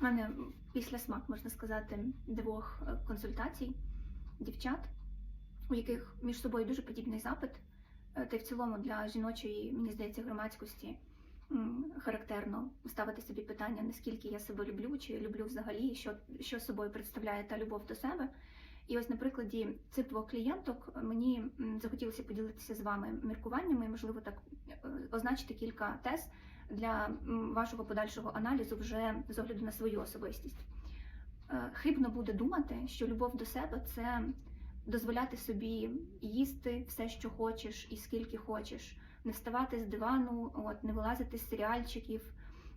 У мене після смак, можна сказати, двох е, консультацій дівчат, у яких між собою дуже подібний запит. Е, Та й в цілому для жіночої, мені здається, громадськості характерно ставити собі питання, наскільки я себе люблю, чи люблю взагалі, що, що собою представляє та любов до себе. І ось на прикладі цих двох клієнток мені захотілося поділитися з вами міркуваннями, і, можливо, так е, означити кілька тез для вашого подальшого аналізу вже з огляду на свою особистість. Е, Хибно буде думати, що любов до себе це дозволяти собі їсти все, що хочеш, і скільки хочеш, не вставати з дивану, от, не вилазити з серіальчиків,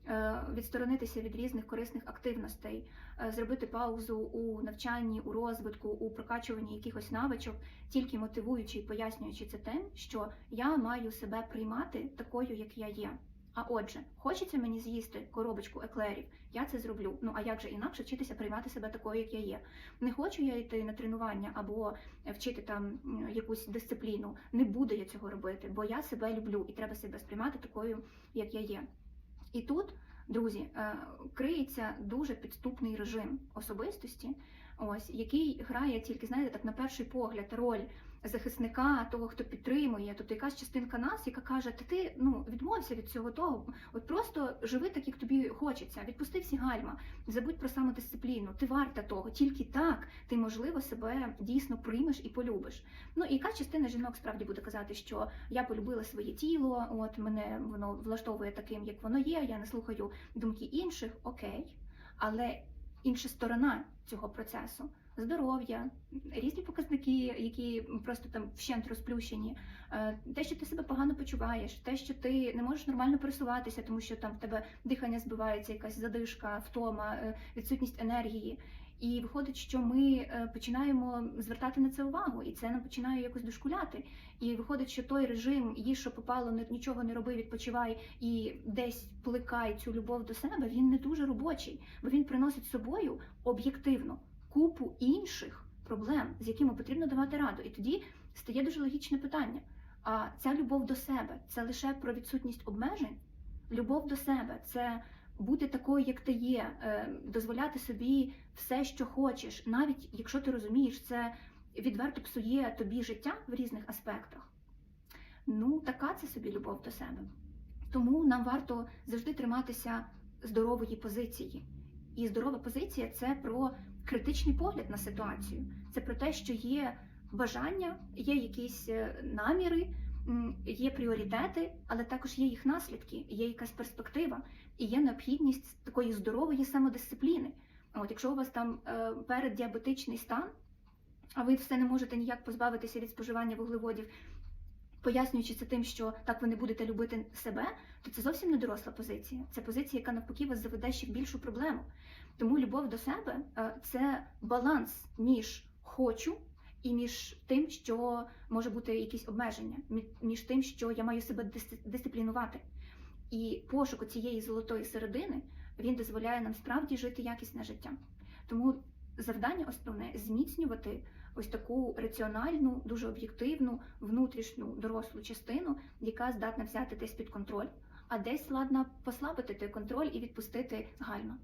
е, відсторонитися від різних корисних активностей, е, зробити паузу у навчанні, у розвитку, у прокачуванні якихось навичок, тільки мотивуючи і пояснюючи це тим, що я маю себе приймати такою, як я є. А отже, хочеться мені з'їсти коробочку еклерів, я це зроблю. Ну а як же інакше вчитися приймати себе такою, як я є? Не хочу я йти на тренування або вчити там якусь дисципліну. Не буду я цього робити, бо я себе люблю і треба себе сприймати такою, як я є. І тут, друзі, е, криється дуже підступний режим особистості, ось який грає тільки, знаєте, так на перший погляд роль захисника, того, хто підтримує, тобто якась частинка нас, яка каже, та ти ну відмовся від цього того, от просто живи так, як тобі хочеться, відпусти всі гальма, забудь про самодисципліну, ти варта того, тільки так ти можливо себе дійсно приймеш і полюбиш. Ну і яка частина жінок справді буде казати, що я полюбила своє тіло, от мене воно влаштовує таким, як воно є. Я не слухаю думки інших, окей, але інша сторона цього процесу здоров'я, різні показники, які просто там вщент розплющені, Е, те, що ти себе погано почуваєш, те, що ти не можеш нормально пересуватися, тому що там в тебе дихання збивається, якась задишка, втома, е, відсутність енергії. І виходить, що ми е, починаємо звертати на це увагу, і це нам починає якось дошкуляти. І виходить, що той режим їж, що попало, нічого не роби, відпочивай і десь плекай цю любов до себе, він не дуже робочий, бо він приносить з собою об'єктивно купу інших проблем, з якими потрібно давати раду. І тоді стає дуже логічне питання: а ця любов до себе це лише про відсутність обмежень? Любов до себе це бути такою, як ти є, е, дозволяти собі все, що хочеш, навіть якщо ти розумієш, це відверто псує тобі життя в різних аспектах. Ну, така це собі любов до себе. Тому нам варто завжди триматися здорової позиції. І здорова позиція це про критичний погляд на ситуацію. Це про те, що є бажання, є якісь е, наміри, є пріоритети, але також є їх наслідки, є якась перспектива і є необхідність такої здорової самодисципліни. От якщо у вас там е, переддіабетичний стан, а ви все не можете ніяк позбавитися від споживання вуглеводів, пояснюючи це тим, що так ви не будете любити себе, то це зовсім не доросла позиція. Це позиція, яка навпаки вас заведе ще в більшу проблему. Тому любов до себе е, це баланс між хочу і між тим, що може бути якісь обмеження, між тим, що я маю себе дис- дисциплінувати. І пошук цієї золотої середини він дозволяє нам справді жити якісне життя. Тому завдання основне зміцнювати ось таку раціональну, дуже об'єктивну, внутрішню дорослу частину, яка здатна взяти десь під контроль, а десь ладна послабити той контроль і відпустити гальма.